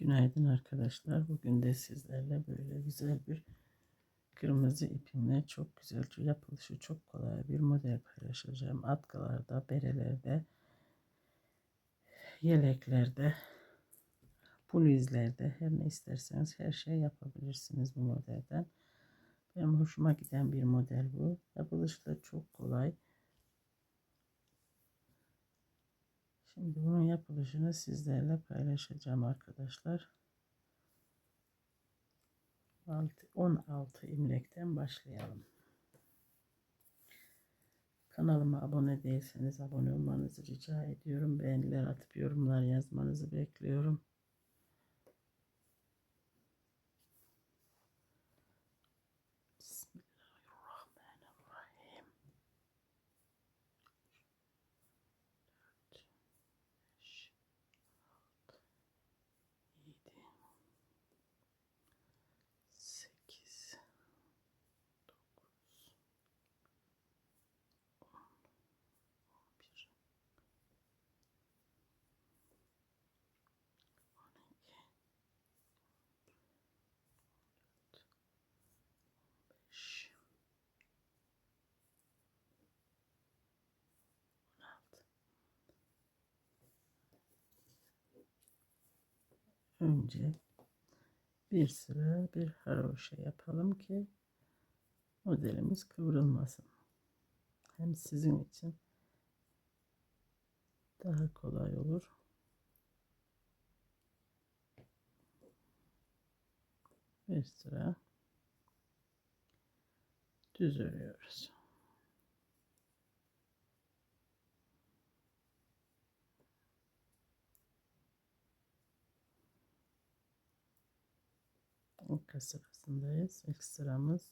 Günaydın arkadaşlar. Bugün de sizlerle böyle güzel bir kırmızı ipimle çok güzel yapılışı çok kolay bir model paylaşacağım. Atkılarda, berelerde, yeleklerde, bluzlerde her ne isterseniz her şey yapabilirsiniz bu modelden. Benim hoşuma giden bir model bu. Yapılışı da çok kolay. Şimdi bunun yapılışını sizlerle paylaşacağım arkadaşlar. 16 imlekten başlayalım. Kanalıma abone değilseniz abone olmanızı rica ediyorum. Beğeniler atıp yorumlar yazmanızı bekliyorum. Önce bir sıra bir haroşa yapalım ki modelimiz kıvrılmasın. Hem sizin için daha kolay olur. Bir sıra düz örüyoruz. İlk sırasındayız. İlk sıramız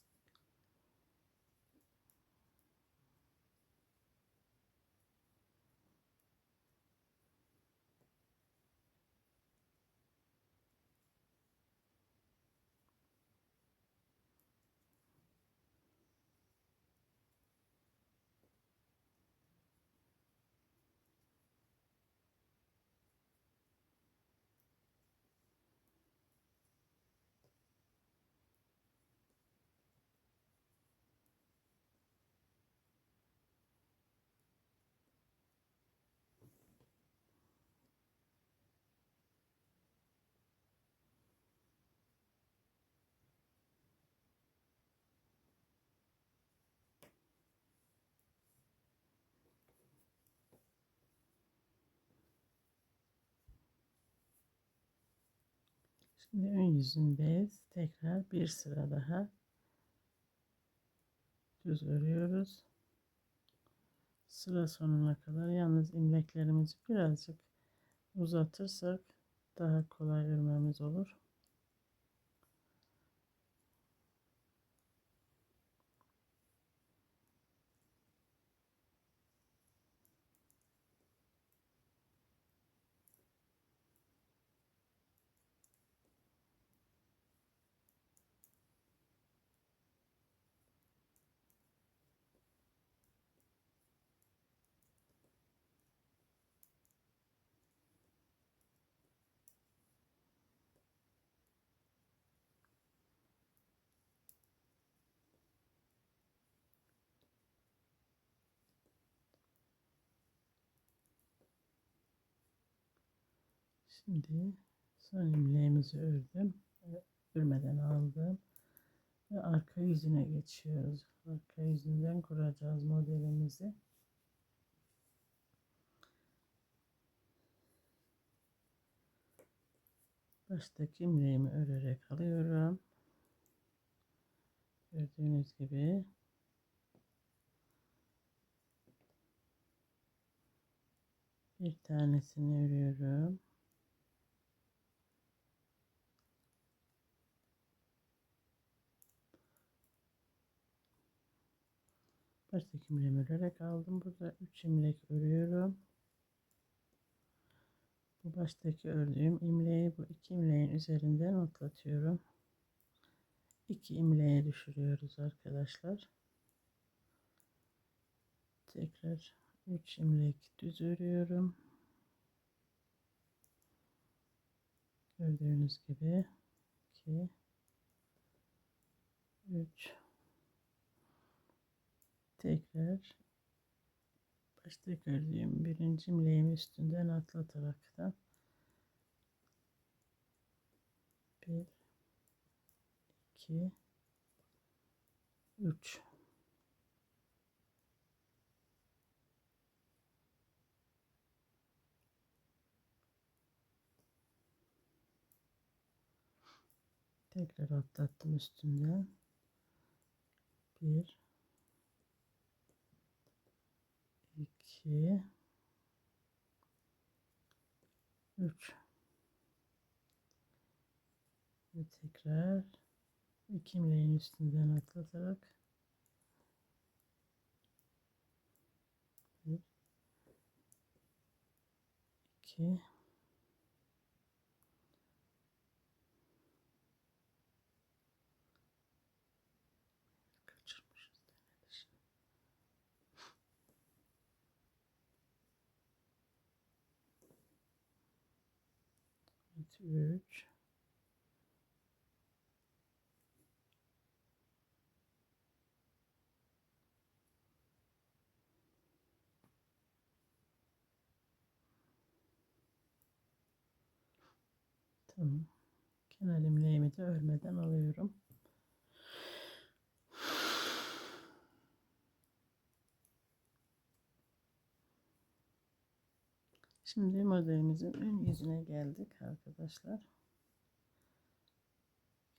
Şimdi ön yüzündeyiz. Tekrar bir sıra daha düz örüyoruz. Sıra sonuna kadar yalnız ilmeklerimizi birazcık uzatırsak daha kolay örmemiz olur. Şimdi son ilmeğimizi ördüm. Örmeden aldım. Ve arka yüzüne geçiyoruz. Arka yüzünden kuracağız modelimizi. Baştaki ilmeğimi örerek alıyorum. Gördüğünüz gibi bir tanesini örüyorum. Baştaki ilmeğimi örerek aldım. Burada 3 ilmek örüyorum. Bu baştaki ördüğüm imleği bu iki imleğin üzerinden atlatıyorum. 2 imleğe düşürüyoruz arkadaşlar. Tekrar 3 imlek düz örüyorum. Gördüğünüz gibi 2 3 tekrar başta gördüğüm birinci imleğimi üstünden atlatarak da bir iki üç. Tekrar atlattım üstünden. Bir iki üç. Ve tekrar iki imleğin üstünden atlatarak bir iki Evet, üç Tamam. Kenar imleğimi de örmeden alıyorum. Şimdi modelimizin ön yüzüne geldik arkadaşlar.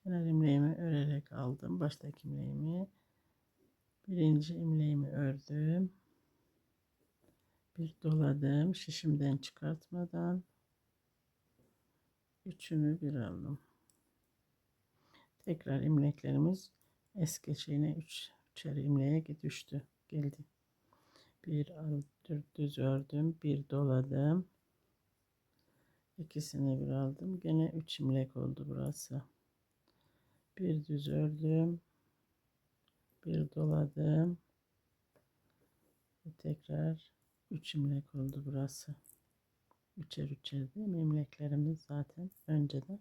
Kenar imleğimi örerek aldım. Baştaki imleğimi birinci imleğimi ördüm. Bir doladım. Şişimden çıkartmadan üçünü bir aldım. Tekrar imleklerimiz eski şeyine üç, üçer imleğe düştü. Geldi. Bir düz ördüm. Bir doladım. İkisini bir aldım. Gene üç imlek oldu burası. Bir düz ördüm. Bir doladım. Ve tekrar üç imlek oldu burası. Üçer üçer değil mi? İmleklerimiz zaten önceden.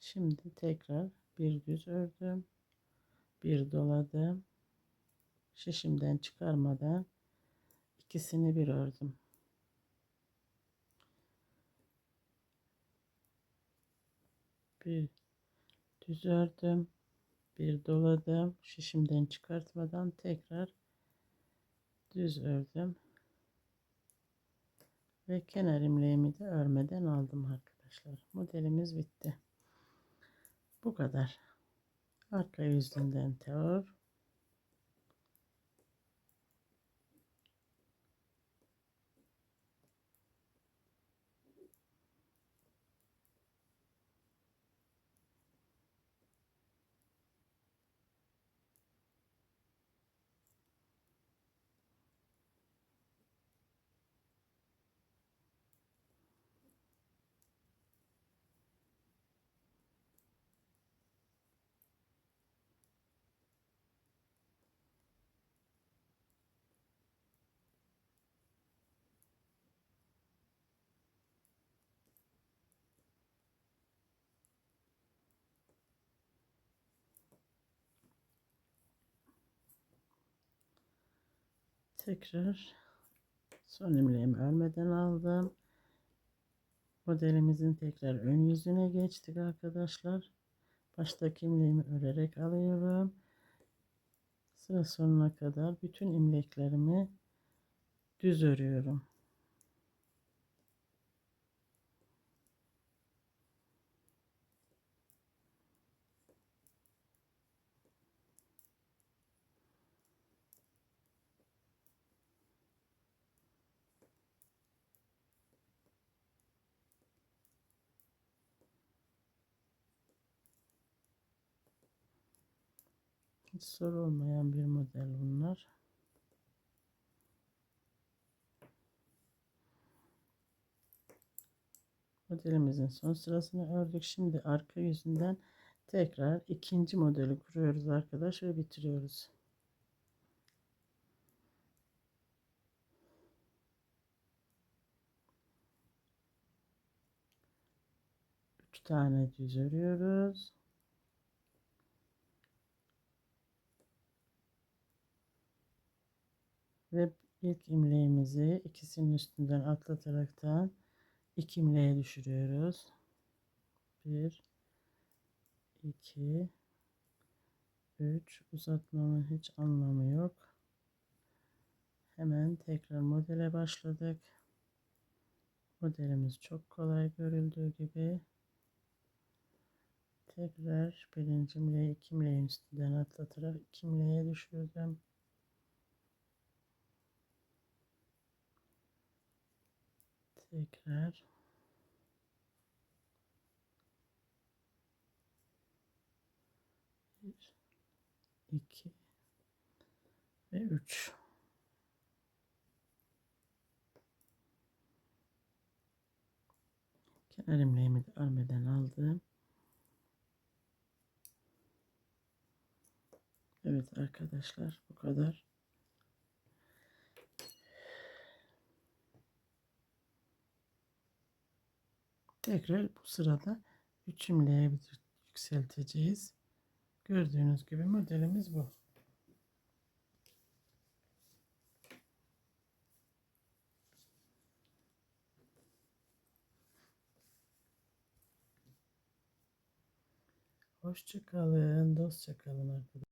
Şimdi tekrar bir düz ördüm. Bir doladım. Şişimden çıkarmadan ikisini bir ördüm. Bir düz ördüm. Bir doladım. Şişimden çıkartmadan tekrar düz ördüm. Ve kenar imleğimi de örmeden aldım arkadaşlar. Modelimiz bitti. Bu kadar. Arka yüzünden teor. Tekrar son imleğimi örmeden aldım. Modelimizin tekrar ön yüzüne geçtik arkadaşlar. Baştaki imleğimi örerek alıyorum. Sıra sonuna kadar bütün imleklerimi düz örüyorum. Hiç zor olmayan bir model bunlar. Modelimizin son sırasını ördük. Şimdi arka yüzünden tekrar ikinci modeli kuruyoruz arkadaş ve bitiriyoruz. 3 tane düz örüyoruz. Ve ilk imleğimizi ikisinin üstünden atlataraktan iki imleğe düşürüyoruz. 1 2 3 uzatmamın hiç anlamı yok. Hemen tekrar modele başladık. Modelimiz çok kolay görüldüğü gibi. Tekrar birinci imleği iki imleğin üstünden atlatarak iki imleğe düşürdüm. Tekrar bir, iki ve üç. Kenar imleğimi de örmeden aldım. Evet arkadaşlar bu kadar. Tekrar bu sırada 3 imleğe yükselteceğiz. Gördüğünüz gibi modelimiz bu. Hoşça kalın, dostça arkadaşlar.